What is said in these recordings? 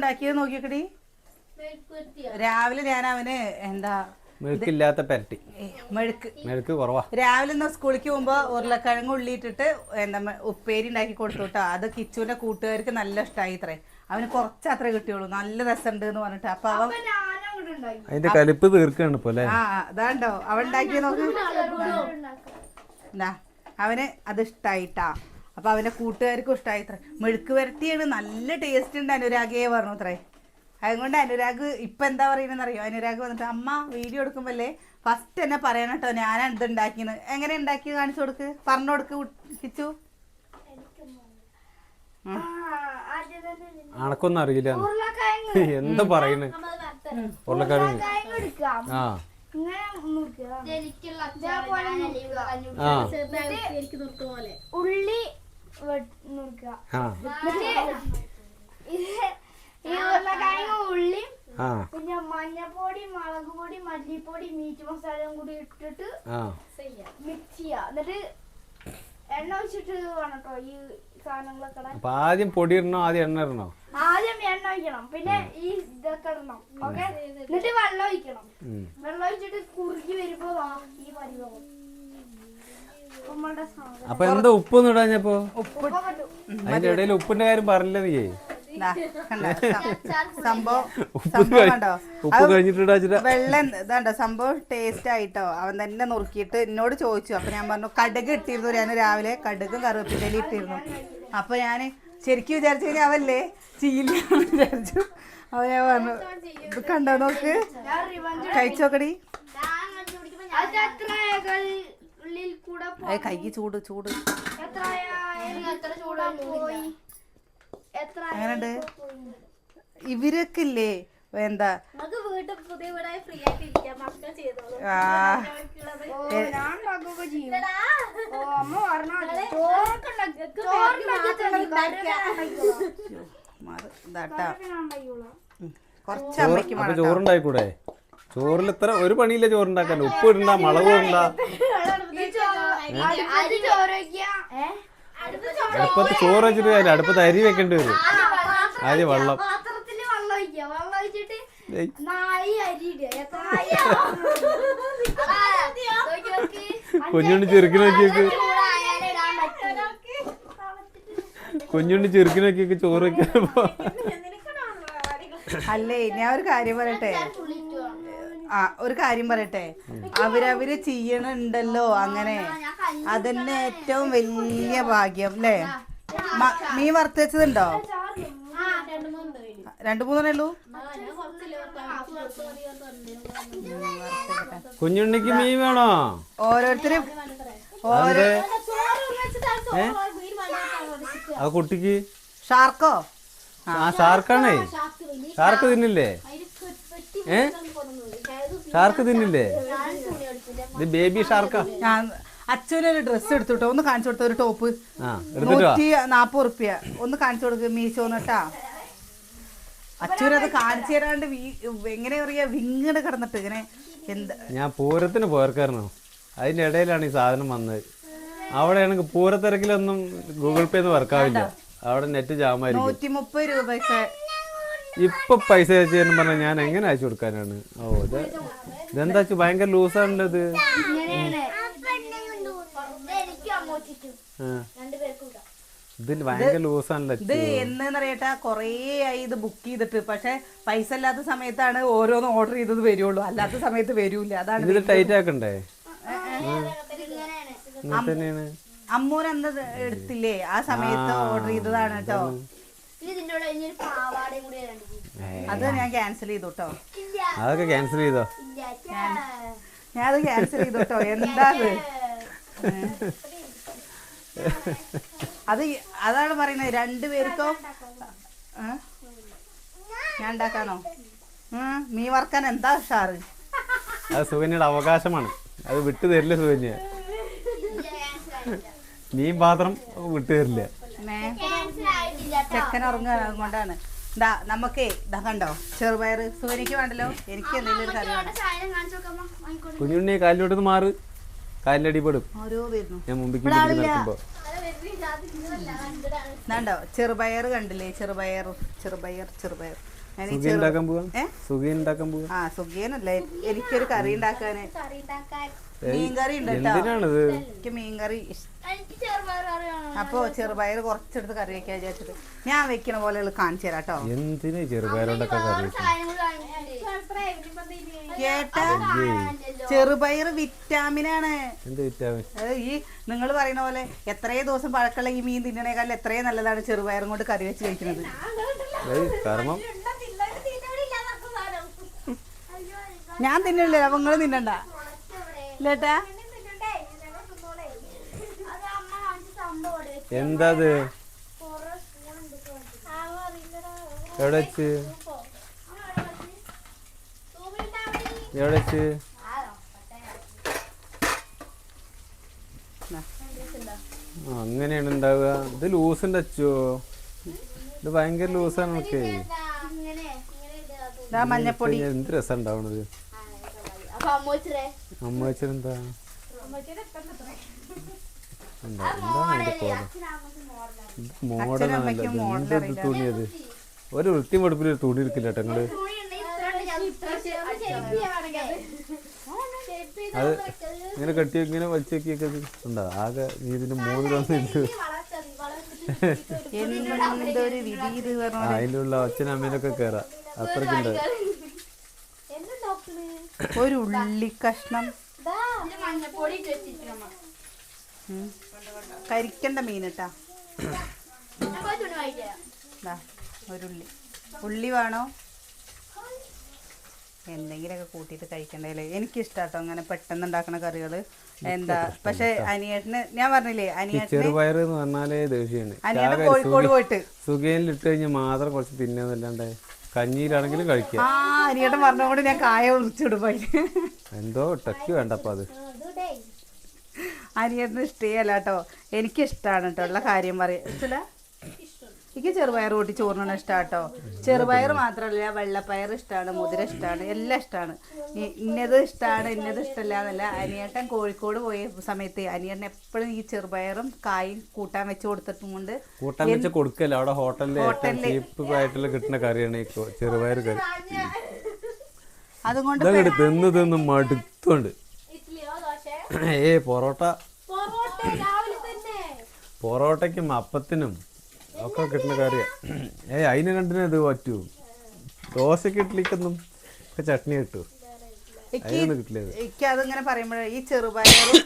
ഉണ്ടാക്കിയത് നോക്കിക്കടി രാവിലെ ഞാൻ അവന് എന്താ മെഴുക്കില്ലാത്ത പെരട്ടി. മെഴുക്ക്. മെഴുക്ക് കുറവാ. രാവിലെ ഒന്ന് സ്കൂളിലേക്ക് പോകുമ്പോ ഉരുളക്കിഴങ്ങ് ഉള്ളിയിട്ടിട്ട് എന്താ ഉപ്പേരി ഉണ്ടാക്കി കൊടുത്തു കേട്ടോ അത് കിച്ചുവിന്റെ കൂട്ടുകാർക്ക് നല്ല ഇഷ്ടമായി ഇത്രേ. അവന് കുറച്ച് അത്ര കിട്ടിയുള്ളൂ. നല്ല രസമുണ്ട് എന്ന് പറഞ്ഞിട്ട്. അപ്പൊ അവൻ അതിന്റെ കലിപ്പ് തീർക്കാണ് പോലെ ആ അതാണ്ടോ? അവൻ ഉണ്ടാക്കിയ നോക്ക്. അവന് അത് ഇഷ്ടായിട്ടാ. അപ്പൊ അവന്റെ കൂട്ടുകാർക്കും ഇഷ്ടമായി ഇത്ര. മെഴുക്ക് വരട്ടിയാണ് നല്ല ടേസ്റ്റ് ഉണ്ട് അനുരാഗയെ പറഞ്ഞു അത്രേ അതുകൊണ്ട് അനുരാഗ് ഇപ്പൊ എന്താ പറയുന്നതെന്ന് അറിയോ അനുരാഗ് വന്നിട്ട് അമ്മ വീഡിയോ എടുക്കുമ്പല്ലേ ഫസ്റ്റ് എന്നെ പറയണം കേട്ടോ ഞാനാണ് ഇത് ഉണ്ടാക്കിയത് എങ്ങനെ ഉണ്ടാക്കി കാണിച്ചു കൊടുക്ക്. പറഞ്ഞു കൊടുക്ക് കിച്ചു. അണക്കൊന്നും അറിയില്ല. എന്താ പറയുന്നത് ഉരുളക്കിഴങ്ങ് ആ. ഉള്ളി നുറുക്കുക ഈ ഉരുളക്കിഴങ്ങ് ഉള്ളി പിന്നെ മഞ്ഞപ്പൊടി മുളക് പൊടി മല്ലിപ്പൊടി മീറ്റ് മസാലയും കൂടി ഇട്ടിട്ട് മിക്സ് ചെയ്യുക. എന്നിട്ട് എണ്ണ ഒഴിച്ചിട്ട് വേണം കേട്ടോ ഈ സാധനങ്ങളൊക്കെ ഇടാൻ. അപ്പൊ ആദ്യം പൊടി ഇടണോ? ആദ്യം എണ്ണ ഇടണോ? ആദ്യം എണ്ണ ഒഴിക്കണം. പിന്നെ ഈ ഇതൊക്കെ ഇടണം. ഓക്കെ? എന്നിട്ട് വെള്ളം ഒഴിക്കണം. ഉം. വെള്ളം ഒഴിച്ചിട്ട് കുറുകി വരുമ്പോ ഈ സാധനം അപ്പൊ എന്താ ഉപ്പ് ഒന്നും ഇടാഞ്ഞപ്പോ ഉപ്പ്. അതിന്റെ ഇടയിൽ ഉപ്പിന്റെ കാര്യം പറഞ്ഞില്ല നീ. കണ്ടോ? സംഭവം ഉപ്പ് സംഭവം കണ്ടോ? ഉപ്പ് കഴിഞ്ഞിട്ട് വെള്ളം ഇതാണ്ടോ? സംഭവം ടേസ്റ്റ് ആയിട്ടോ? അവൻ തന്നെ നുറുക്കിയിട്ട് എന്നോട് ചോദിച്ചു. അപ്പൊ ഞാൻ പറഞ്ഞു കടുക് ഇട്ടിരുന്നു. ഞാൻ രാവിലെ കടുകും കറിവേപ്പിലയും ഇട്ടിരുന്നു. അപ്പൊ ഞാൻ ശരിക്കും വിചാരിച്ചു കഴിഞ്ഞാൽ അവല്ലേ? ചീല വിചാരിച്ചു. അപ്പൊ ഞാൻ പറഞ്ഞു ഇത് കണ്ടോ? നോക്ക്. കഴിച്ചോക്കടി ഉള്ളിൽ കൂടെ ഏ കൈക്ക് ചൂട് ചൂട്. എത്ര എത്ര ചൂടാ പോയി. എത്ര എങ്ങനെയുണ്ട്? ഇവരൊക്കെ ഇല്ലേ എന്താ. ചോറുണ്ടായിക്കൂടെ? ചോറിൽ ഇത്ര ഒരു പണിയില്ല ചോറുണ്ടാക്കാൻ. ഉപ്പ് ഇടണ്ട മുളക് ഇടണ്ട. അടുപ്പത്ത് ചോറ് വെച്ചിട്ട് കാര്യമില്ല. അടുപ്പത്ത് അരി വെക്കേണ്ടി വരും. ആദ്യം വെള്ളം. കുഞ്ഞുണ്ണി ചെറുക്കിന് നോക്കിയൊക്കെ കുഞ്ഞുണ്ണി ചെറുക്കിന് നോക്കിയൊക്കെ ചോറ് വെക്കാൻ. അല്ലേ ഞാൻ ഒരു കാര്യം പറയട്ടെ. ആ ഒരു കാര്യം പറയട്ടെ? അവരവര് ചെയ്യണുണ്ടല്ലോ അങ്ങനെ. അതന്നെ ഏറ്റവും വലിയ ഭാഗ്യം അല്ലേ മീൻ വറുത്ത് രണ്ട് മൂന്ന് കഴിഞ്ഞു രണ്ടു മൂന്നെണ്ണേ ഉള്ളൂ? കുഞ്ഞുണ്ണിക്ക് മീൻ വേണോ? ഓരോരുത്തരും ഓരോ ആ കുട്ടിക്ക്? ഷാർക്കോ? ആ ഷാർക്കാണേ. ഷാർക്ക് തിന്നില്ലേ? ഏ? ഷാർക്ക് തിന്നില്ലേ? ഇത് ബേബി ഷാർക്കാ. ഞാൻ അച്ഛനൊരു ഡ്രസ്സ് എടുത്തുട്ടോ. ഒന്ന് കാണിച്ചു കൊടുത്ത ഒരു ടോപ്പ്. നൂറ്റി നാപ്പത് റുപ്യ ഒന്ന് കാണിച്ചു കൊടുക്ക് മീശോന്നിട്ടാ അച്ഛനത് കാണിച്ചു തരാണ്ട് എങ്ങനെ പറയാ വിങ്ങട് കിടന്നിട്ട് ഇങ്ങനെ എന്താ? ഞാൻ പൂരത്തിന് പോയർക്കായിരുന്നു. അതിന്റെ ഇടയിലാണ് ഈ സാധനം വന്നത്. അവിടെയാണെങ്കിൽ പൂരത്തിരക്കിലൊന്നും ഗൂഗിൾ പേ ഒന്നും വർക്കാവില്ല. അവിടെ നെറ്റ് ജാമായിരിക്കും. നൂറ്റി മുപ്പത് രൂപയൊക്കെ ഇപ്പൊ പൈസ അയച്ചു തരണം പറഞ്ഞാൽ ഞാൻ എങ്ങനെ അയച്ചു കൊടുക്കാനാണ്? ഓ ഇത് ഇതെന്താ ഭയങ്കര ലൂസാണുള്ളത് ഇതിൽ ഭയങ്കര ലൂസാണല്ലോ ഇത് എന്ന് അറിയട്ടാ കൊറേ ആയി ഇത് ബുക്ക് ചെയ്തിട്ട്. പക്ഷെ പൈസ ഇല്ലാത്ത സമയത്താണ് ഓരോന്ന് ഓർഡർ ചെയ്തത് വരുള്ളൂ. അല്ലാത്ത സമയത്ത് വരൂല അതാണ് ഇതിൽ ടൈറ്റ് ആക്കണ്ടേ? ഇങ്ങനെയാണ്. ഇങ്ങനെ തന്നെയാണ് അമ്മൂന് അന്ന് എടുത്തില്ലേ? ആ സമയത്ത് ഓർഡർ ചെയ്തതാണ് കേട്ടോ. അത് ഞാൻ ക്യാൻസൽ ചെയ്തു കേട്ടോ അതൊക്കെ ക്യാൻസൽ ചെയ്തോ? ഞാൻ അത് ക്യാൻസൽ ചെയ്തു കേട്ടോ എന്താ അത് അത് അതാണ് പറയുന്നത്. രണ്ടുപേർക്കോ? ഞാൻ ഉണ്ടാക്കാനോ. മീ മീൻ എന്താ ഉഷാറ്? അത് സുകന്യയുടെ അവകാശമാണ്. അത് വിട്ടു തരില്ല സുകന്യ. മീൻ പാത്രം വിട്ടു തരില്ല. ചെക്കൻ ഉറങ്ങുക കൊണ്ടാണ്. ഇതാ നമുക്കേ ഇതാ കണ്ടോ? ചെറുപയർ സൂര്യക്ക് വേണ്ടല്ലോ? എനിക്ക് എന്തെങ്കിലും ഒരു കറി വേണം. കുഞ്ഞുണ്ണി കാലിലോട്ട് മാറ്. കാലിലടി ഓരോ വരുന്നു. ഞാൻ മുമ്പിക്ക്. നടക്കുമ്പോ എന്നാണ്ടോ ചെറുപയർ കണ്ടില്ലേ? ചെറുപയർ ചെറുപയർ ചെറുപയർ. ഞാൻ ഈ സുഖി ചെറു ഉണ്ടാക്കാൻ പോവാ? ഏ? സുഖി ഉണ്ടാക്കാൻ പോവാ? ആ സുഖിയനല്ല? എനിക്കൊരു കറി ഉണ്ടാക്കാന് കറി മീൻകറി ഉണ്ട്? കേട്ടോ എനിക്ക് മീൻകറി ഇഷ്ടം. അപ്പൊ ചെറുപയർ കുറച്ചെടുത്ത് കറി വെക്കാൻ വിചാരിച്ചിട്ട് ഞാൻ വെക്കണ പോലെ കാണിച്ചു തരാം കേട്ടോ എന്തിനാ ചെറുപയറുണ്ടൊക്കെ കറി കേട്ടാ ചെറുപയർ വിറ്റാമിനാണ് എന്ത് വിറ്റാമിൻ ഈ നിങ്ങൾ പറയുന്ന പോലെ എത്രയോ ദിവസം പഴക്കമുള്ള ഈ മീൻ തിന്നണേക്കാളും എത്രയും നല്ലതാണ് ചെറുപയറും കൊണ്ട് കറി വെച്ച് കഴിക്കുന്നത്. ഞാൻ തിന്നില്ല നിങ്ങൾ തിന്നണ്ട. ഇല്ലേട്ടാ? എന്താ അത് എവിടെ വെച്ച് എവിടെ വെച്ച് ആ, അങ്ങനെയാണ് ഉണ്ടാവുക. ഇത് ലൂസിന്റെ അച്ചോ? ഇത് ഭയങ്കര ലൂസാണ് മഞ്ഞപ്പൊടി. എന്ത് രസം ഉണ്ടാവണത്? അമ്മ വെച്ചെന്താ എന്താ എന്താണ് അതിന്റെ കോലം മോഡൽ അച്ഛനും അമ്മയ്ക്കും model എന്ത് തുണിയത്? ഒരു വൃത്തി വെടുപ്പിൽ ഒരു തുണി എടുക്കില്ല കേട്ടോ നിങ്ങൾ അത് ഇങ്ങനെ കെട്ടി ഇങ്ങനെ വലിച്ചേക്കിയൊക്കെ ഉണ്ടോ? ആകെ നീ ഇതിന് മൂന്നിലൊന്നില്ല അതിലുള്ള അച്ഛനും അമ്മേനൊക്കെ കേറാ. അത്രക്കുണ്ട് ഒരു ഉള്ളി കഷ്ണം മഞ്ഞപ്പൊടി. കരിക്കണ്ട മീൻ കേട്ടാ തുണി വായിക്കാം ഒരു ഉള്ളി. ഉള്ളി വേണോ? എന്തെങ്കിലുമൊക്കെ കൂട്ടിയിട്ട് കഴിക്കണ്ടല്ലേ എനിക്കിഷ്ടാട്ടോ അങ്ങനെ പെട്ടെന്ന് ഉണ്ടാക്കണ കറികൾ എന്താ പക്ഷെ അനിയേട്ടന് ഞാൻ പറഞ്ഞില്ലേ അനിയേട്ടന് എന്ന് പറഞ്ഞാലേ ദേഷ്യമാണ് അനിയേട്ടൻ കോഴിക്കോട് പോയിട്ട്. സുഖയിൽ ഇട്ട് കഴിഞ്ഞാൽ മാത്രം കുറച്ച് തിന്നാന്നല്ലാണ്ട് കഞ്ഞിയിലാണെങ്കിലും കഴിക്കാം. ആ അനിയേട്ടൻ പറഞ്ഞുകൊണ്ട് ഞാൻ കായ വിളിച്ചിടും എന്തോ ടക്കി വേണ്ടപ്പോ അത്. അനിയേട്ടന് ഇഷ്ടീയല്ല കേട്ടോ എനിക്കിഷ്ടമാണ് കേട്ടോ ഉള്ള കാര്യം പറയാം ഇഷ്ടല്ല എനിക്ക് ചെറുപയർ കൂട്ടി ചോറിനാണ് ഇഷ്ടം കേട്ടോ ചെറുപയർ മാത്രമല്ല വെള്ളപ്പയർ ഇഷ്ടമാണ് മുതിര ഇഷ്ടമാണ് എല്ലാം ഇഷ്ടമാണ് ഇന്നത് ഇഷ്ടമാണ് ഇന്നത് ഇഷ്ടമല്ല എന്നല്ല. അനിയേട്ടൻ കോഴിക്കോട് പോയ സമയത്ത് അനിയേട്ടൻ എപ്പോഴും ഈ ചെറുപയറും കായും കൂട്ടാൻ വെച്ച് കൊടുത്തിട്ടും കൊണ്ട് കൂട്ടാൻ വെച്ച് കൊടുക്കല്ല. അവിടെ ഹോട്ടലിൽ കിട്ടുന്ന കറിയാണ് ചെറുപയർ കറി. അതുകൊണ്ട് തിന്ന് മടുത്തോണ്ട്. ഏ പൊറോട്ട. പൊറോട്ടയ്ക്കും അപ്പത്തിനും ഒക്കെ കിട്ടുന്ന കാര്യം. ഏ അതിന് രണ്ടിനും ഇത് പറ്റൂ. ദോശക്ക് ഇഡ്ലിക്കൊന്നും ഒക്കെ ചട്നി കിട്ടൂ. എനിക്കതിങ്ങനെ അതിനൊന്നും കിട്ടില്ല ഇത്. എനിക്ക് അതിങ്ങനെ പറയുമ്പോഴേ ഈ ചെറുപയറും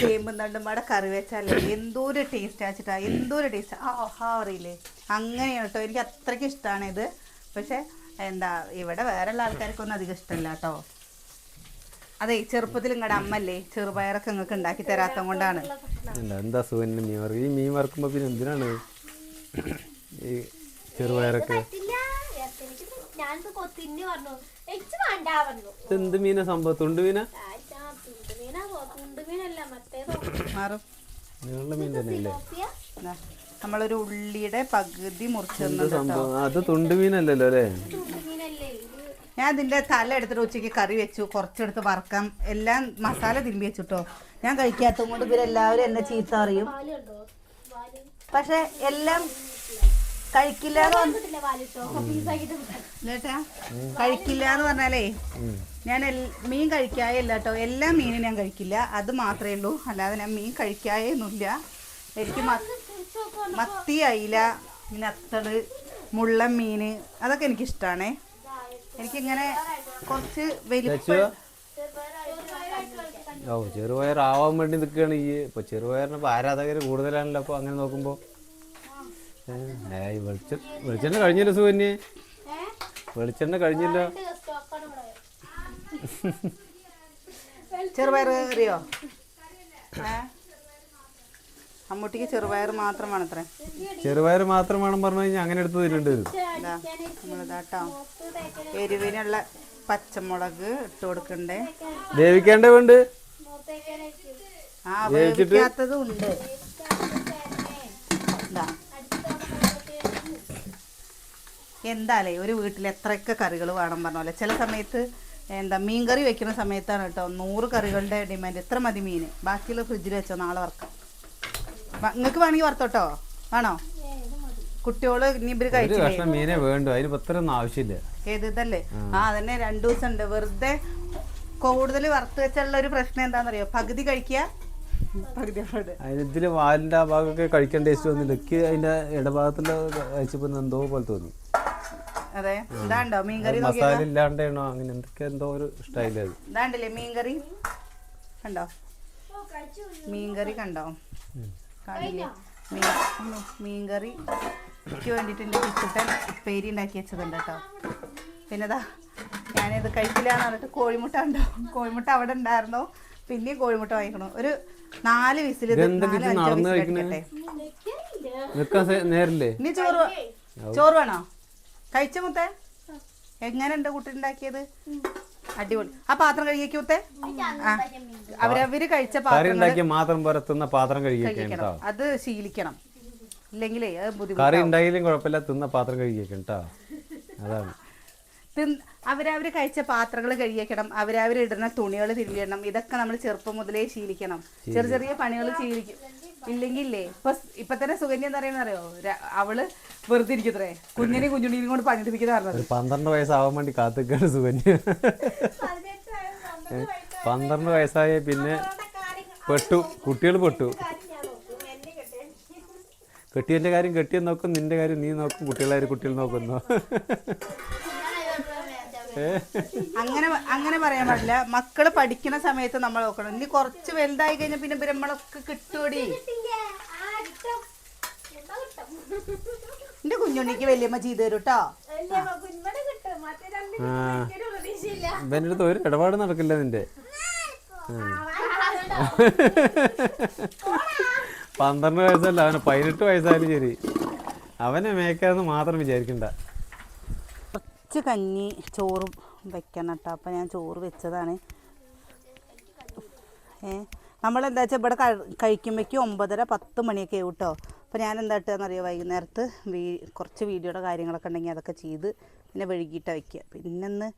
ചേമ്പും തണ്ടും പാടെ കറി വെച്ചാലേ എന്തോരം ടേസ്റ്റ് ആച്ചിട്ടാ എന്തോരം ടേസ്റ്റ് ആ. ഹാ അറിയില്ലേ? അങ്ങനെയാണ് കേട്ടോ എനിക്ക് അത്രയ്ക്ക് ഇഷ്ടമാണ് ഇത്. പക്ഷെ എന്താ ഇവിടെ വേറെ ഉള്ള ആൾക്കാർക്കൊന്നും അധികം ഇഷ്ടമല്ല കേട്ടോ അതെ ചെറുപ്പത്തിൽ നിങ്ങളുടെ അമ്മല്ലേ? ചെറുപയറൊക്കെ നിങ്ങൾക്ക് ഉണ്ടാക്കി തരാത്തത് കൊണ്ടാണ്. എന്താ എന്താ സുഖന് മീൻ വറുക്കും ഈ മീൻ വറുക്കുമ്പോ പിന്നെ എന്തിനാണ് ഈ ചെറുപയറൊക്കെ? എന്ത് മീനാ സംഭവം? തുണ്ട് മീനാ? മാറും. മീൻ നമ്മളൊരു ഉള്ളിയുടെ പകുതി മുറിച്ചു അത് തുണ്ട് മീനല്ലല്ലോ അല്ലേ? ഞാൻ ഇതിന്റെ തല എടുത്തിട്ട് ഉച്ചയ്ക്ക് കറി വെച്ചു കുറച്ചെടുത്ത് വറക്കാം. എല്ലാം മസാല തിരുമ്പി വെച്ചിട്ടോ. ഞാൻ കഴിക്കാത്തത് കൊണ്ട് ഇവരെല്ലാവരും എന്നെ ചീത്ത അറിയും പക്ഷെ എല്ലാം കഴിക്കില്ല കഴിക്കില്ല എന്ന് പറഞ്ഞാലേ ഞാൻ മീൻ കഴിക്കായേ ഇല്ല കേട്ടോ എല്ലാ മീനും ഞാൻ കഴിക്കില്ല. അത് മാത്രമേ ഉള്ളൂ. അല്ലാതെ ഞാൻ മീൻ കഴിക്കായേ ഒന്നുമില്ല എനിക്ക് മത്തി അയില അത്തൾ മുള്ളൻ മീൻ അതൊക്കെ എനിക്കിഷ്ടമാണേ എനിക്കിങ്ങനെ കുറച്ച് ലച്ചുവോ? ഓ ചെറുപയർ ആവാൻ വേണ്ടി നിൽക്കുകയാണ് ഈ ഇപ്പൊ ചെറുപയറിന് ഇപ്പൊ ആരാധകർ കൂടുതലാണല്ലോ അപ്പൊ അങ്ങനെ നോക്കുമ്പോ. വെളിച്ച വെളിച്ചെണ്ണ കഴിഞ്ഞില്ല സുകന്യെ? വെളിച്ചെണ്ണ കഴിഞ്ഞല്ലോ? ചെറുപയർ അറിയോ അമ്മൂട്ടിക്ക് ചെറുപയർ മാത്രം വേണത്രേ ചെറുപയർ മാത്രം വേണം പറഞ്ഞു കഴിഞ്ഞാൽ അങ്ങനെ എടുത്ത് തരുന്നുണ്ട് വരും നമ്മളിതാട്ടോ. എരിവിനുള്ള പച്ചമുളക് ഇട്ട് കൊടുക്കണ്ടേ. വേവിക്കേണ്ട വേണ്ട ആ വേവിക്കാത്തതും ഉണ്ട്. എന്താലേ ഒരു വീട്ടിൽ എത്രയൊക്കെ കറികൾ വേണം പറഞ്ഞ പോലെ. ചില സമയത്ത് എന്താ മീൻ കറി വെക്കുന്ന സമയത്താണ് കേട്ടോ നൂറ് കറികളുടെ ഡിമാൻഡ്. എത്ര മതി മീൻ ബാക്കിയുള്ള ഫ്രിഡ്ജിൽ വെച്ചോ നാളെ വറക്കാം. നിങ്ങൾക്ക് വേണമെങ്കിൽ വറുത്തോട്ടോ? വേണോ? കുട്ടികൾ ഇനി ഇവർ കഴിച്ചില്ലേ? മീനെ വേണ്ടു. അതിന് പത്രമൊന്നും ആവശ്യമില്ല. ഏത് ഇതല്ലേ? ആ. അതന്നെ രണ്ടു ദിവസം ഉണ്ട് വെറുതെ കൂടുതൽ വറുത്ത് വെച്ചുള്ള ഒരു പ്രശ്നം എന്താണെന്നറിയോ പകുതി കഴിക്കുക പകുതി അവിടെ. അതിന് വാലിന്റെ ആ ഭാഗമൊക്കെ കഴിക്കാൻ ടേസ്റ്റ് വന്നില്ല എനിക്ക് അതിന്റെ ഇടഭാഗത്തുള്ള കഴിച്ചപ്പോ എന്തോ പോലെ തോന്നി. അതെ? ഇതാണ്ടോ? മീൻകറി മസാല ഇല്ലാണ്ടാണോ? അങ്ങനെ എന്തൊക്കെ എന്തോ ഒരു സ്റ്റൈൽ അത്. ഇതാണ്ടില്ലേ മീൻകറി കണ്ടോ? മീൻകറി കണ്ടോ? കാണില്ലേ മീൻ മീൻകറി. എനിക്ക് വേണ്ടിയിട്ട് എന്റെ കിച്ചിട്ടൻ ഉപ്പേരി ഉണ്ടാക്കി വെച്ചതുണ്ട് കേട്ടോ. പിന്നെതാ ഞാനിത് കഴിക്കില്ല എന്ന് പറഞ്ഞിട്ട് കോഴിമുട്ട ഉണ്ടോ? കോഴിമുട്ട അവിടെ ഉണ്ടായിരുന്നു? പിന്നെയും കോഴിമുട്ട വാങ്ങിക്കണു. ഒരു നാല് വിസിൽ നേരില്ലേ? ഇനി ചോറ് ചോറ് വേണോ? കഴിച്ച മുത്തേ? എങ്ങനെയുണ്ട് കുട്ടി ഉണ്ടാക്കിയത്? അടിപൊളി. ആ പാത്രം കഴുകിയേക്ക് അവരവര് കഴിച്ച കറി പാത്രങ്ങൾ ഉണ്ടാക്കിയ മാത്രം പുറത്തുന്ന പാത്രം കഴുകിയേക്കണം അത് ശീലിക്കണം. ഇല്ലെങ്കിലേ അത് കറി ബുദ്ധിമുട്ടാവും ഉണ്ടായാലും കുഴപ്പമില്ല തിന്ന പാത്രം കഴുകിയേക്കണം കേട്ടോ. അതാണ്. അവരവർ അവരവര് കഴിച്ച പാത്രങ്ങൾ കഴിയേക്കണം അവരവർ ഇടുന്ന തുണികൾ തിരിഞ്ഞിടണം ഇതൊക്കെ നമ്മൾ ചെറുപ്പം മുതലേ ശീലിക്കണം. ചെറിയ ചെറിയ പണികൾ ശീലിക്കും ഇല്ലെങ്കിലേ ഇപ്പൊ ഇപ്പൊ തന്നെ സുകന്യ എന്താ പറയുന്ന അറിയോ? അവൾ വെറുതെ ഇരിക്കത്രേ. കുഞ്ഞിനെയും കുഞ്ഞുണിയും കൊണ്ട് പണിയെടുപ്പിക്കുന്ന പറഞ്ഞത് പന്ത്രണ്ട് വയസ്സാവാൻ വേണ്ടി കാത്തിക്കാണ് സുകന്യ. ഏ, പന്ത്രണ്ട് വയസ്സായ പിന്നെ പെട്ടു. കുട്ടികൾ പെട്ടു. കെട്ടിയന്റെ കാര്യം കെട്ടിയെന്ന് നോക്കും നിന്റെ കാര്യം നീ നോക്കും കുട്ടികളായ കുട്ടികൾ നോക്കുന്നു അങ്ങനെ അങ്ങനെ പറയാൻ പാടില്ല. മക്കൾ പഠിക്കുന്ന സമയത്ത് നമ്മൾ നോക്കണം. ഇനി കുറച്ച് വലുതായി കഴിഞ്ഞാൽ പിന്നെ ബ്രഹ്മളൊക്കെ കിട്ടൂടി. എന്റെ കുഞ്ഞുണ്ണിക്ക് വലിയമ്മ ചെയ്തു തരും കേട്ടോ ഇവന്റെ ഒരു ഇടപാട് നടക്കില്ല നിന്റെ. പന്ത്രണ്ട് വയസ്സല്ല അവന് പതിനെട്ട് വയസ്സായാലും ശരി. അവനെ മേക്കാന്ന് മാത്രം വിചാരിക്കണ്ട. കുറച്ച് കഞ്ഞി ചോറും വെക്കണം കേട്ടോ. അപ്പം ഞാൻ ചോറ് വെച്ചതാണ്. ഏ നമ്മളെന്താ വെച്ചാൽ ഇവിടെ കഴിക്കുമ്പോഴേക്കും ഒമ്പതര പത്ത് മണിയൊക്കെ ആവും കേട്ടോ. അപ്പോൾ ഞാൻ എന്താ ഇട്ടതെന്നറിയോ വൈകുന്നേരത്ത് വീ കുറച്ച് വീഡിയോയുടെ കാര്യങ്ങളൊക്കെ ഉണ്ടെങ്കിൽ അതൊക്കെ ചെയ്ത് പിന്നെ വെഴുകിയിട്ട് വയ്ക്കുക പിന്നെ ഇന്ന്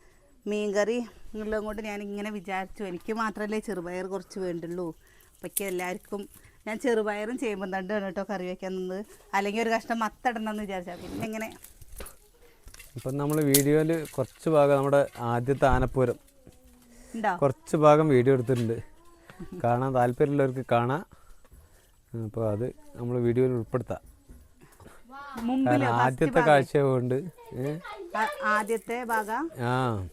മീൻകറി ഉള്ളത് കൊണ്ട് ഞാനിങ്ങനെ വിചാരിച്ചു. എനിക്ക് മാത്രമല്ലേ ചെറുപയർ കുറച്ച് വേണ്ടുള്ളൂ. അപ്പോഴേക്കും എല്ലാവർക്കും ഞാൻ ചെറുപയറും ചെയ്യുമ്പോൾ തണ്ടാണ് കേട്ടോ കറി വയ്ക്കാൻ നിന്നത്. അല്ലെങ്കിൽ ഒരു കഷ്ണം മത്തടണമെന്ന് വിചാരിച്ചാൽ പിന്നെ ഇങ്ങനെ ഇപ്പം നമ്മൾ വീഡിയോയിൽ കുറച്ച് ഭാഗം നമ്മുടെ ആദ്യത്തെ ആനപ്പൂരം. കുറച്ച് ഭാഗം വീഡിയോ എടുത്തിട്ടുണ്ട്. കാണാൻ താല്പര്യമുള്ളവർക്ക് കാണാം. അപ്പോൾ അത് നമ്മൾ വീഡിയോയിൽ ഉൾപ്പെടുത്താം. കാരണം ആദ്യത്തെ. കാഴ്ച കൊണ്ട് ആദ്യത്തെ ഭാഗം. ആ.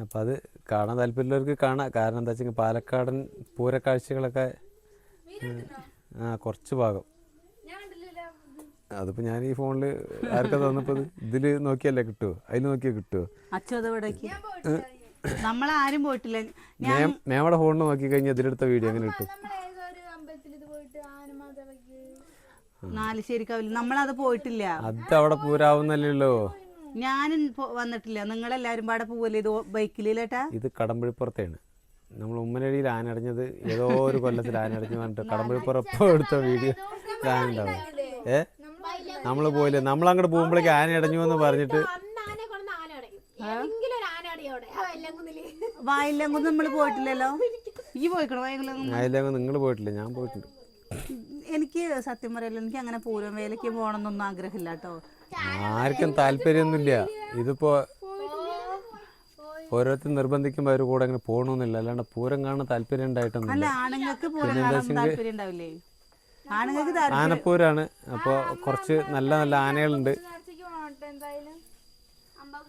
അപ്പം അത് കാണാൻ താല്പര്യമുള്ളവർക്ക് കാണാം. കാരണം എന്താ വെച്ചാൽ പാലക്കാടൻ പൂരക്കാഴ്ചകളൊക്കെ കാഴ്ചകളൊക്കെ ആ കുറച്ച് ഭാഗം. അതിപ്പോൾ ഞാൻ ഈ ഫോണിൽ ആർക്കാ തന്നപ്പോൾ ഇതിൽ നോക്കിയല്ലേ കിട്ടുമോ അതിൽ നോക്കിയാൽ കിട്ടുമോ അച്ഛൻ അത് ഇവിടേക്ക്? നമ്മളാരും പോയിട്ടില്ല. ഞാൻ മേമയുടെ ഫോണിൽ നോക്കി കഴിഞ്ഞാൽ ഇതിലെടുത്ത വീഡിയോ എങ്ങനെ കിട്ടും? നാലുശ്ശേരിക്കാവില്ല നമ്മളത് പോയിട്ടില്ല. അത് അവിടെ പൂരാവുന്നല്ലോ ഞാനും വന്നിട്ടില്ല. നിങ്ങളെല്ലാരും പാടെ പോവല്ലേ? ഇത് ബൈക്കിലേട്ടാ ഇത് കടമ്പഴിപ്പുറത്താണ് നമ്മൾ ഉമ്മനടിയിൽ ആനടഞ്ഞത് ഏതോ ഒരു കൊല്ലത്തിൽ ആനടഞ്ഞു പറഞ്ഞിട്ട് കടമ്പഴിപ്പുറപ്പോ എടുത്ത വീഡിയോ ഏഹ് ഏ? നമ്മൾ പോയില്ലേ? നമ്മൾ അങ്ങോട്ട് പോകുമ്പോഴേക്ക് ആന അടഞ്ഞു എന്ന് പറഞ്ഞിട്ട് ആനെ കൊണ്ട് ആന അടയും. ഏതെങ്കിലും ഒരു ആന അവിടെ. ആ വെല്ലംകുന്നിൽ വായില്ലെങ്കും നമ്മൾ പോയിട്ടില്ലല്ലോ? ഈ പോയിക്കണോ വായിലെങ്കും അതിലേക്ക് നിങ്ങൾ പോയിട്ടില്ല? ഞാൻ പോയിട്ടുണ്ട്. എനിക്ക് സത്യം പറയല്ലോ എനിക്ക് അങ്ങനെ പൂരം വേലയ്ക്ക് പോകണമെന്നൊന്നും ആഗ്രഹമില്ല കേട്ടോ ആർക്കും താല്പര്യമൊന്നുമില്ല. ഇതിപ്പോ ഓരോരുത്തർ നിർബന്ധിക്കുമ്പോ അവർ കൂടെ അങ്ങനെ പോകണമെന്നില്ല അല്ലാണ്ട് പൂരം കാണാൻ താല്പര്യം അല്ല ഉണ്ടായിട്ടൊന്നുമില്ല ആണുങ്ങൾക്ക് പൂരം കാണാൻ താല്പര്യം ഉണ്ടാവില്ലേ? താല്പര്യം ആനപ്പൂരാണ്. അപ്പോൾ കുറച്ച് നല്ല നല്ല ആനകളുണ്ട്.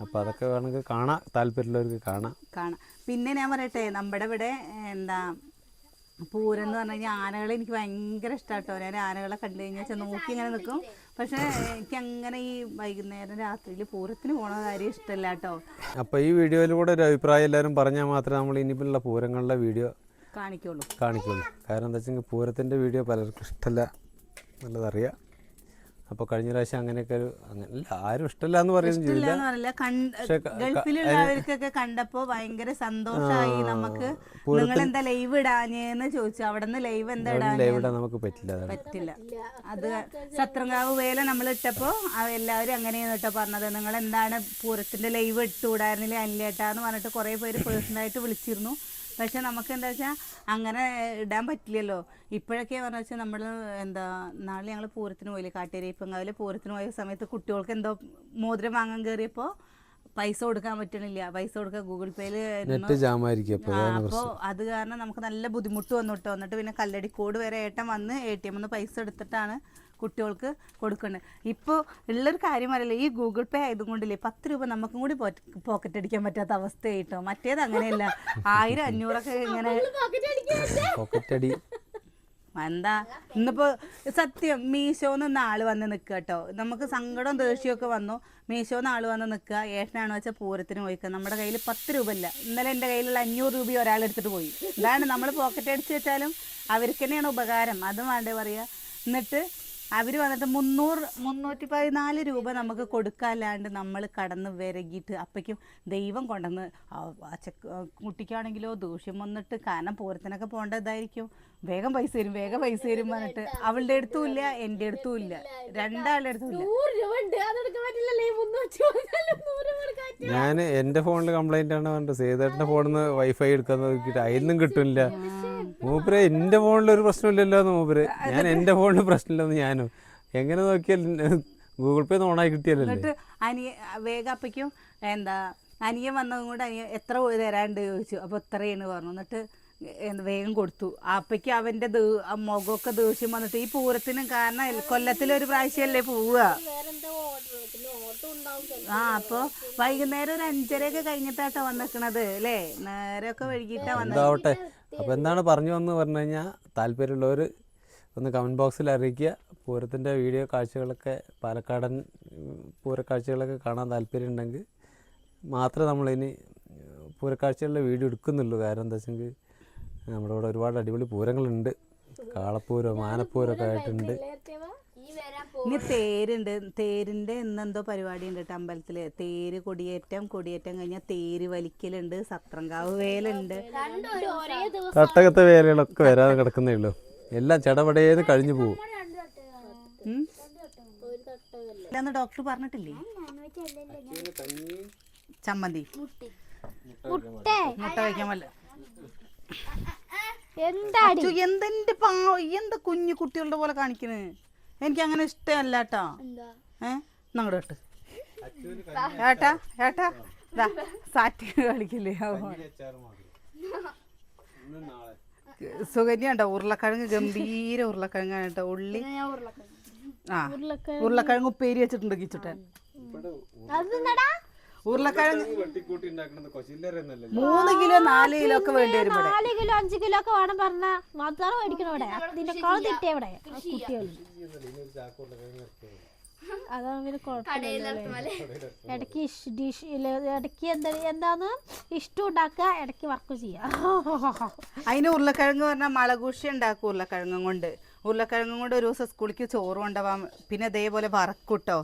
അപ്പൊ അതൊക്കെ വേണമെങ്കിൽ കാണാം. താല്പര്യമുള്ളവർക്ക് കാണാം. കാണാം. പിന്നെ ഞാൻ പറയട്ടെ നമ്മുടെ ഇവിടെ എന്താ പൂരം എന്ന് പറഞ്ഞു കഴിഞ്ഞാൽ ആനകളെ എനിക്ക് ഭയങ്കര ഇഷ്ടമാട്ടോ. ഞാൻ ആനകളെ കണ്ടു കഴിഞ്ഞാൽ ചെന്ന് നോക്കി ഇങ്ങനെ നിൽക്കും. പക്ഷേ എനിക്ക് അങ്ങനെ ഈ വൈകുന്നേരം രാത്രിയിൽ പൂരത്തിന് പോണ കാര്യം ഇഷ്ടമല്ല കേട്ടോ. അപ്പോൾ ഈ വീഡിയോയിലൂടെ ഒരു അഭിപ്രായം എല്ലാവരും പറഞ്ഞാൽ മാത്രമേ നമ്മൾ ഇനിയിപ്പോൾ പൂരങ്ങളുടെ വീഡിയോ കാണിക്കുള്ളൂ. കാണിക്കുള്ളൂ. കാരണം എന്താ വെച്ചെങ്കിൽ പൂരത്തിന്റെ വീഡിയോ പലർക്കും ഇഷ്ടമല്ല നല്ലതറിയാം അപ്പോൾ കഴിഞ്ഞ പ്രാവശ്യം അങ്ങനെയൊക്കെ ഒരു അങ്ങനെ ഇല്ല ആരും ഇഷ്ടമല്ല എന്ന് പറയുകയും ചെയ്യില്ല ക- ഗൾഫിലുള്ളവർക്കൊക്കെ കണ്ടപ്പോ ഭയങ്കര സന്തോഷമായി നമുക്ക് നിങ്ങൾ എന്താ ലൈവ് ഇടാഞ്ഞെന്ന് ചോദിച്ചു. അവിടെ നിന്ന് ലൈവ് എന്താ ലൈവ് ഇടാൻ നമുക്ക് പറ്റില്ല പറ്റില്ല. അത് സത്രങ്കാവ് വേല നമ്മൾ ഇട്ടപ്പോ എല്ലാവരും അങ്ങനെയാണ് കേട്ടോ പറഞ്ഞത്. നിങ്ങൾ എന്താണ് പൂരത്തിന്റെ ലൈവ് ഇട്ടുകൂടായിരുന്നില്ല അല്ലേട്ടാന്ന് പറഞ്ഞിട്ട് കുറെ പേര് പേഴ്സണലായിട്ട് വിളിച്ചിരുന്നു. പക്ഷെ നമുക്ക് എന്താ വെച്ചാൽ അങ്ങനെ ഇടാൻ പറ്റില്ലല്ലോ. ഇപ്പോഴൊക്കെ പറഞ്ഞ വെച്ചാൽ നമ്മൾ എന്താ നാളെ ഞങ്ങൾ പൂരത്തിന് പോയില്ലേ കാട്ടേരിപ്പങ്കാവിൽ പൂരത്തിന് പോയ സമയത്ത് കുട്ടികൾക്ക് എന്തോ മോതിരം വാങ്ങാൻ കയറിയപ്പോൾ പൈസ കൊടുക്കാൻ പറ്റണില്ല. പൈസ കൊടുക്കാൻ ഗൂഗിൾ പേയിൽ അപ്പോൾ അത് കാരണം നമുക്ക് നല്ല ബുദ്ധിമുട്ട് വന്നിട്ട് വന്നിട്ട് പിന്നെ കല്ലടിക്കോട് വരെ ഏട്ടൻ വന്ന് എ ടി എമ്മിൽ പൈസ എടുത്തിട്ടാണ് കുട്ടികൾക്ക് കൊടുക്കുന്നത് ഇപ്പോൾ ഉള്ളൊരു കാര്യം അറിയില്ല ഈ ഗൂഗിൾ പേ ആയതുകൊണ്ടില്ലേ പത്ത് രൂപ നമുക്കും കൂടി പോക്കറ്റ് അടിക്കാൻ പറ്റാത്ത അവസ്ഥയായിട്ടോ? മറ്റേത് അങ്ങനെയല്ല. ആയിരം അഞ്ഞൂറൊക്കെ ഇങ്ങനെ പോക്കറ്റ് അടി. എന്താ? ഇന്നിപ്പോ സത്യം മീശോന്ന് ഇന്ന് ആൾ വന്ന് നിൽക്കുക കേട്ടോ നമുക്ക് സങ്കടം ദേഷ്യമൊക്കെ വന്നു. മീശോന്ന് ആൾ വന്ന് നിൽക്കുക ഏട്ടനാണെന്ന് വെച്ചാൽ പൂരത്തിന് പോയിക്കുക നമ്മുടെ കയ്യിൽ പത്ത് രൂപ ഇല്ല ഇന്നലെ എന്റെ കയ്യിലുള്ള അഞ്ഞൂറ് രൂപ ഒരാൾ എടുത്തിട്ട് പോയി. ഇതാണ് നമ്മൾ പോക്കറ്റ് അടിച്ച് വെച്ചാലും അവർക്ക് തന്നെയാണ് ഉപകാരം. അതും വേണ്ടേ പറയുക എന്നിട്ട് അവർ വന്നിട്ട് മുന്നൂറ് മുന്നൂറ്റി പതിനാല് രൂപ നമുക്ക് കൊടുക്കാല്ലാണ്ട് നമ്മൾ കടന്ന് വിരകിയിട്ട് അപ്പോഴേക്കും ദൈവം കൊണ്ടുവന്ന് കുട്ടിക്കാണെങ്കിലോ ദൂഷ്യം വന്നിട്ട് കാരണം പൂരത്തിനൊക്കെ പോകേണ്ടതായിരിക്കും. വേഗം പൈസ തരും വേഗം പൈസ തരും പറഞ്ഞിട്ട്. അവളുടെ അടുത്തും ഇല്ല എന്റെ അടുത്തും ഇല്ല. രണ്ടാളുടെ അടുത്തും ഇല്ല. ഞാൻ എന്റെ ഫോണിൽ കംപ്ലൈന്റ് ആണ് പറഞ്ഞിട്ട് സേതേട്ടന്റെ ഫോണിൽ നിന്ന് വൈഫൈ എടുക്കാൻ നോക്കിയിട്ട് അതിന്നും കിട്ടില്ല മൂപ്പര് എന്റെ ഫോണിൽ ഒരു പ്രശ്നമില്ലല്ലോ എന്ന് മൂപ്പര് ഞാൻ എന്റെ ഫോണിൽ പ്രശ്നമില്ലെന്ന് ഞാനും. എങ്ങനെ നോക്കിയാൽ ഗൂഗിൾ പേ ഓണായി കിട്ടിയല്ലോ എന്നിട്ട് അനിയ വേഗപ്പയ്ക്കും എന്താ അനിയൻ വന്നതും കൂടെ അനിയൻ എത്ര തരാണ്ട് ചോദിച്ചു. അപ്പോൾ ഇത്രയാണ് പറഞ്ഞു. എന്നിട്ട് വേഗം കൊടുത്തു. അപ്പയ്ക്ക് അവന്റെ മുഖമൊക്കെ ദേഷ്യം വന്നിട്ട് ഈ പൂരത്തിനും കാരണം കൊല്ലത്തിലൊരു പ്രാവശ്യമല്ലേ പോവുക. ആ അപ്പോൾ വൈകുന്നേരം ഒരു അഞ്ചരയൊക്കെ കഴിഞ്ഞിട്ടാട്ടോ വന്നിക്കണത് അല്ലേ? നേരമൊക്കെ വൈകിട്ടാ വന്നത്. അപ്പൊ അപ്പോൾ എന്താണ് പറഞ്ഞു വന്ന് പറഞ്ഞു കഴിഞ്ഞാൽ താല്പര്യമുള്ളവർ ഒന്ന് കമന്റ് ബോക്സിൽ അറിയിക്കുക. പൂരത്തിന്റെ വീഡിയോ കാഴ്ചകളൊക്കെ പാലക്കാടൻ പൂരക്കാഴ്ചകളൊക്കെ കാണാൻ താല്പര്യം ഉണ്ടെങ്കിൽ മാത്രമേ നമ്മളിനി പൂരക്കാഴ്ചകളിലെ വീഡിയോ എടുക്കുന്നുള്ളൂ. കാരണം എന്താ വെച്ചെങ്കിൽ നമ്മുടെ ഇവിടെ ഒരുപാട് അടിപൊളി പൂരങ്ങളുണ്ട്. കാളപ്പൂരം ആനപ്പൂരമൊക്കെ ആയിട്ടുണ്ട്. ഇനി തേരുണ്ട്. തേരിന്റെ ഇന്നെന്തോ പരിപാടി ഉണ്ട് കേട്ടോ അമ്പലത്തിൽ തേര് കൊടിയേറ്റം കൊടിയേറ്റം കഴിഞ്ഞാൽ തേര് വലിക്കലുണ്ട് സത്രങ്കാവ് വേലുണ്ട്. രണ്ടും ഒരേ ദിവസം തട്ടകത്തെ വേലകളൊക്കെ വരാതെ കിടക്കുന്നേ ഉള്ളൂ. എല്ലാം ചടപടേന്ന് കഴിഞ്ഞു പോകും തട്ടകല്ലേ ഡോക്ടർ പറഞ്ഞിട്ടില്ലേ? ചമ്മന്തി. മുട്ടേ മുട്ട കഴിക്കാൻ വല്ല എന്തെന്റെ പാ എന്താ കുഞ്ഞു കുട്ടികളുടെ പോലെ കാണിക്കണ്? എനിക്ക് അങ്ങനെ ഇഷ്ടമല്ല കേട്ടോ ഏ? നമ്മുടെ കേട്ട്. ഏട്ടാ ഏട്ടാ സാറ്റ് കളിക്കില്ലേ? സുകന്യ ഉണ്ടോ ഉരുളക്കിഴങ്ങ് ഗംഭീര ഉരുളക്കിഴങ്ങാണ് കേട്ടോ. ഉള്ളി. ആ ഉരുളക്കിഴങ്ങ്. ഉപ്പേരി വെച്ചിട്ടുണ്ട് കിച്ചുട്ടൻ. ഉരുളക്കിഴങ്ങ് മൂന്ന് കിലോ നാല് കിലോ ഒക്കെ വേണ്ടി വരും നാല് കിലോ അഞ്ച് കിലോ ഒക്കെ വേണം പറഞ്ഞ. മാത്രം മേടിക്കണം ഇവിടെ. തെറ്റിയ ഇവിടെ കുട്ടികൾ അതാണ് പിന്നെ കുഴപ്പമില്ല ഇടയ്ക്ക് ഡിഷ് ഇടയ്ക്ക് എന്താ എന്താന്ന്? ഇഷ്ടം ഉണ്ടാക്കുക ഇടയ്ക്ക് വർക്ക് ചെയ്യാം അതിന് ഉരുളക്കിഴങ്ങ് പറഞ്ഞാൽ മളകൂഷി ഉണ്ടാക്കും ഉരുളക്കിഴങ്ങും കൊണ്ട്. ഉരുളക്കിഴങ്ങും കൊണ്ട് ഒരു ദിവസം സ്കൂളിലേക്ക് ചോറ് കൊണ്ടുപോകാം പിന്നെ ഇതേപോലെ വറക്കൂട്ടോ.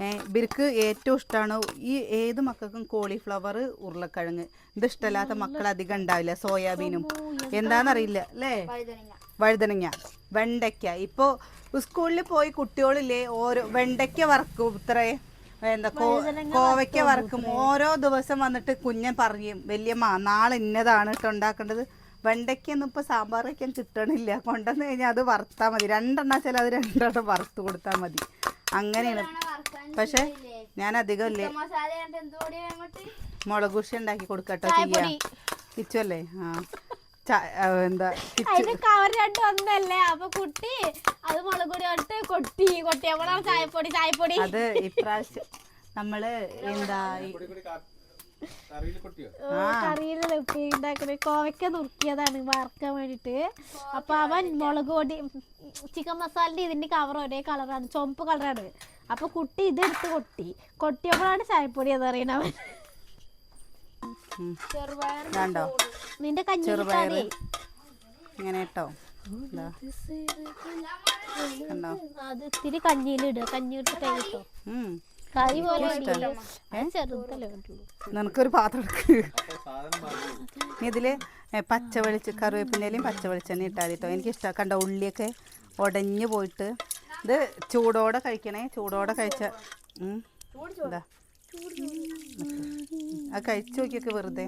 ഏഹ് ഇവർക്ക് ഏറ്റവും ഇഷ്ടമാണ് ഈ ഏത് മക്കൾക്കും കോളിഫ്ലവർ ഉരുളക്കിഴങ്ങ്. ഇത് ഇഷ്ടമല്ലാത്ത മക്കൾ അധികം ഉണ്ടാവില്ല സോയാബീനും. എന്താണെന്നറിയില്ല അല്ലേ? വഴുതനങ്ങ വെണ്ടയ്ക്ക. ഇപ്പോൾ സ്കൂളിൽ പോയി കുട്ടികളില്ലേ ഓരോ വെണ്ടയ്ക്ക വറക്കും ഇത്രേ. എന്താ കോവയ്ക്ക വറക്കും. ഓരോ ദിവസം വന്നിട്ട് കുഞ്ഞൻ പറയും വലിയമ്മ നാളെ ഇന്നതാണ് കേട്ടോ ഉണ്ടാക്കേണ്ടത്. വെണ്ടയ്ക്കൊന്നും ഇപ്പോൾ സാമ്പാർ വയ്ക്കാൻ കിട്ടണില്ല. കൊണ്ടുവന്ന് കഴിഞ്ഞാൽ അത് വറുത്താൽ മതി. രണ്ടെണ്ണം വെച്ചാൽ അത് രണ്ടെണ്ണം വറുത്ത് കൊടുത്താൽ മതി. അങ്ങനെയാണ്. പക്ഷെ ഞാൻ അധികം ഇല്ലേ? മുളകുശി ഉണ്ടാക്കി കൊടുക്കട്ടോ ചെയ്യാം. കിച്ചു അല്ലേ ആ, എന്താ അതിന് കവർ രണ്ട് ഒന്നല്ലേ അപ്പൊ കുട്ടി അത് മുളക് പൊടി ഇട്ട് കൊട്ടി കൊട്ടിയപ്പോഴാണ് ചായപ്പൊടി ചായപ്പൊടി. അത് ഇപ്രാവശ്യം നമ്മൾ എന്താ കോവയ്ക്ക നുറുക്കിയതാണ് വറക്കാൻ വേണ്ടിട്ട്. അപ്പൊ അവൻ മുളക് പൊടി ചിക്കൻ മസാലന്റെ ഇതിന്റെ കവർ ഒരേ കളറാണ് ചുമപ്പ് കളറാണ് അപ്പൊ കുട്ടി ഇതെടുത്ത് കൊട്ടി. കൊട്ടിയപ്പോഴാണ് ചായപ്പൊടി എന്ന് പറയുന്നത് അവൻ ചെറുപയർ ഇങ്ങനെ കേട്ടോ കണ്ടോ? അത് ഇത്തിരി കഞ്ഞിയിലിടുക കഞ്ഞി ഇട്ടിട്ട് കിട്ടോ കറി പോലെ ചെറുതല്ലേ നിനക്കൊരു പാത്രം ഇതിൽ പച്ചവെളിച്ച പച്ച വെളിച്ച കറിവേപ്പിന്റെലും പച്ച വെളിച്ചെണ്ണ ഇട്ടാൽ കേട്ടോ എനിക്കിഷ്ടമാണ് കണ്ട ഉള്ളിയൊക്കെ ഉടഞ്ഞു പോയിട്ട്. ഇത് ചൂടോടെ കഴിക്കണേ. ചൂടോടെ കഴിച്ച ഉം. അത് കഴിച്ചു നോക്കിയൊക്കെ വെറുതെ.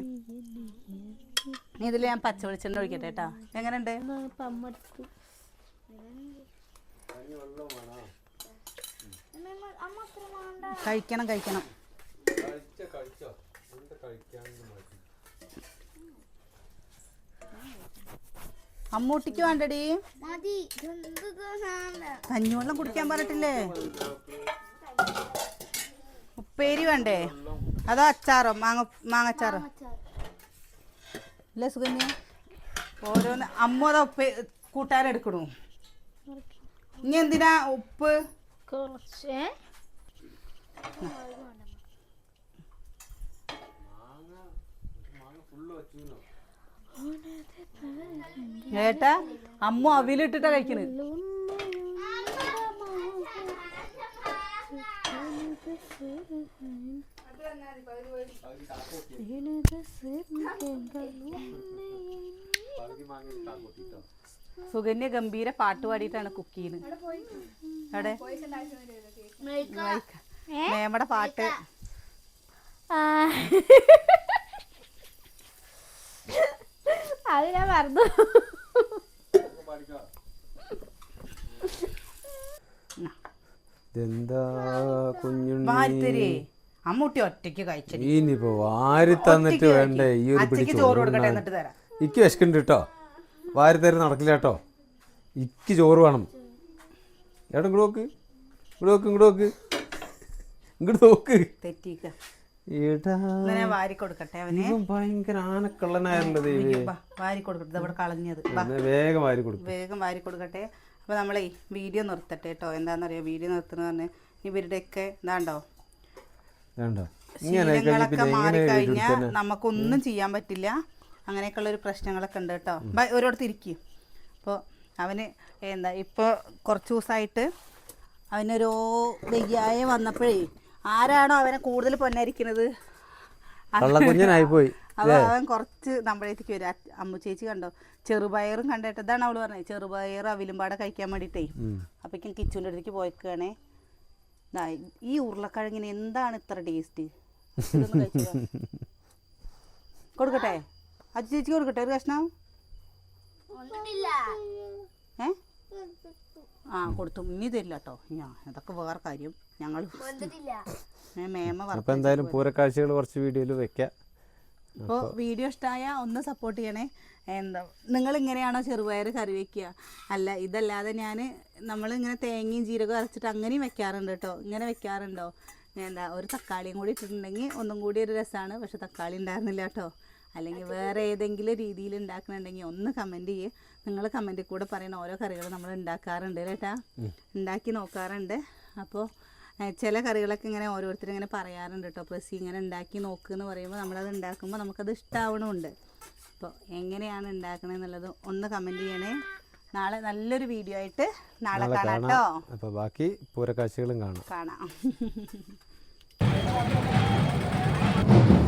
നീ ഇതിൽ ഞാൻ പച്ച വെളിച്ചെണ്ണ ഒഴിക്കട്ടെ കേട്ടോ. എങ്ങനെയുണ്ട്? കഴിക്കണം കഴിക്കണം. അമ്മൂട്ടിക്ക് വേണ്ടടി. കഞ്ഞിവെള്ളം കുടിക്കാൻ പറഞ്ഞിട്ടില്ലേ? ഉപ്പേരി വേണ്ടേ? അതോ അച്ചാറോ? മാങ്ങ മാങ്ങച്ചാറോ? അല്ലേ സുകന്യ ഓരോന്ന് അമ്മ അതാ ഉപ്പേ കൂട്ടാരെടുക്കണു ഇനി എന്തിനാ ഉപ്പ്? കുറച്ച്? ഏട്ടാ അമ്മ അവിലിട്ടിട്ടാ കഴിക്കണത് സുകന്യ ഗംഭീര പാട്ട് പാടിയിട്ടാണ് കുക്ക് ചെയ്യുന്നത്. മേമടെ മേമയുടെ പാട്ട്. അത് ഞാൻ മറന്നു. ഇതെന്താ കുഞ്ഞുണ്ണി? അമ്മൂട്ടി ഒറ്റയ്ക്ക് കഴിച്ചു ഇനിയിപ്പോ വാരി തന്നിട്ട് വേണ്ടേ? ഈ ഒരു പിടി അച്ഛക്ക് ചോറ് കൊടുക്കട്ടെ എന്നിട്ട് തരാം. ഇക്ക് വിശക്കുണ്ട് കേട്ടോ. വാരി തരും നടക്കില്ല കേട്ടോ. ഇക്ക് ചോറ് വേണം. എവിടെ ഇങ്ങോട്ട് നോക്ക്? ഇങ്ങോട്ട് നോക്ക് ഇങ്ങോട്ട് നോക്ക്. ഇങ്ങോട്ട് തെറ്റിക്ക. ഭയങ്കര ആനക്കള്ളനായല്ലോ വേഗം വാരി കൊടുക്കട്ടെ വേഗം വാരി കൊടുക്കട്ടെ. അപ്പൊ നമ്മളേ വീഡിയോ നിർത്തട്ടെ കേട്ടോ എന്താണെന്നറിയോ വീഡിയോ നിർത്തുന്നത് പറഞ്ഞ് ഇവരുടെയൊക്കെ ഇതാണ്ടോ? ശീലങ്ങളൊക്കെ മാറിക്കഴിഞ്ഞാൽ നമുക്കൊന്നും ചെയ്യാൻ പറ്റില്ല. അങ്ങനെയൊക്കെയുള്ള ഒരു പ്രശ്നങ്ങളൊക്കെ ഉണ്ട് കേട്ടോ ഓരോരുത്തർ ഇരിക്കും. അപ്പോൾ അവന് എന്താ ഇപ്പോൾ കുറച്ച് ദിവസമായിട്ട് അവനൊരോ വയ്യായ വന്നപ്പോഴേ ആരാണോ അവനെ കൂടുതൽ പൊന്നരിക്കുന്നത്? പോയി അപ്പോൾ അവൻ കുറച്ച് നമ്മളേക്ക് വരും. അമ്മു ചേച്ചി കണ്ടോ? ചെറുപയറും കണ്ടിട്ട് ഇതാണ് അവൾ പറഞ്ഞത്. ചെറുപയർ അവിലും പാടെ കഴിക്കാൻ വേണ്ടിട്ടേ ഉം. അപ്പോഴേക്കും കിച്ചുവിന്റെ അടുത്തേക്ക് പോയിക്കാണേ ഈ ഉരുളക്കിഴങ്ങിന് എന്താണ് ഇത്ര ടേസ്റ്റ്. കൊടുക്കട്ടെ? അച്ഛ ചേച്ചി കൊടുക്കട്ടെ? ഒരു കഷ്ണം? ഏ? ആ കൊടുത്തു. ഇനി തരില്ല കേട്ടോ ഞാൻ അതൊക്കെ വേറെ കാര്യം. ഞങ്ങൾ മേമ എന്തായാലും പൂരക്കാഴ്ചകൾ കുറച്ച് വീഡിയോയിൽ വെക്കാം. അപ്പോൾ വീഡിയോ ഇഷ്ടമായ ഒന്ന് സപ്പോർട്ട് ചെയ്യണേ. എന്താ നിങ്ങൾ ഇങ്ങനെയാണോ ചെറുപയർ കറി വെക്കുക? അല്ല ഇതല്ലാതെ ഞാൻ നമ്മൾ ഇങ്ങനെ തേങ്ങയും ജീരകവും അരച്ചിട്ട് അങ്ങനെയും വെക്കാറുണ്ട് കേട്ടോ ഇങ്ങനെ വെക്കാറുണ്ടോ? എന്താ ഒരു തക്കാളിയും കൂടി ഇട്ടിട്ടുണ്ടെങ്കിൽ ഒന്നും കൂടി ഒരു രസമാണ് പക്ഷെ തക്കാളി ഉണ്ടായിരുന്നില്ല കേട്ടോ അല്ലെങ്കിൽ വേറെ ഏതെങ്കിലും രീതിയിൽ ഉണ്ടാക്കണമെങ്കിൽ ഒന്ന് കമന്റ് ചെയ്യേ. നിങ്ങൾ കമന്റിൽ കൂടെ പറയുന്ന ഓരോ കറികളും നമ്മൾ ഉണ്ടാക്കാറുണ്ട് കേട്ടാ ഉണ്ടാക്കി നോക്കാറുണ്ട്. അപ്പോൾ ചില കറികളൊക്കെ ഇങ്ങനെ ഓരോരുത്തരും ഇങ്ങനെ പറയാറുണ്ട് കേട്ടോ പ്ലസ് ഇങ്ങനെ ഉണ്ടാക്കി നോക്കുക എന്ന് പറയുമ്പോൾ നമ്മളത് ഉണ്ടാക്കുമ്പോൾ നമുക്കത് ഇഷ്ടാവണമുണ്ട് അപ്പോൾ എങ്ങനെയാണ് ഉണ്ടാക്കണമെന്നുള്ളത് ഒന്ന് കമന്റ് ചെയ്യണേ. നാളെ നല്ലൊരു വീഡിയോ ആയിട്ട് നാളെ കാണാം കേട്ടോ അപ്പൊ ബാക്കി പൂരക്കാഴ്ചകളും കാണാം. കാണാം.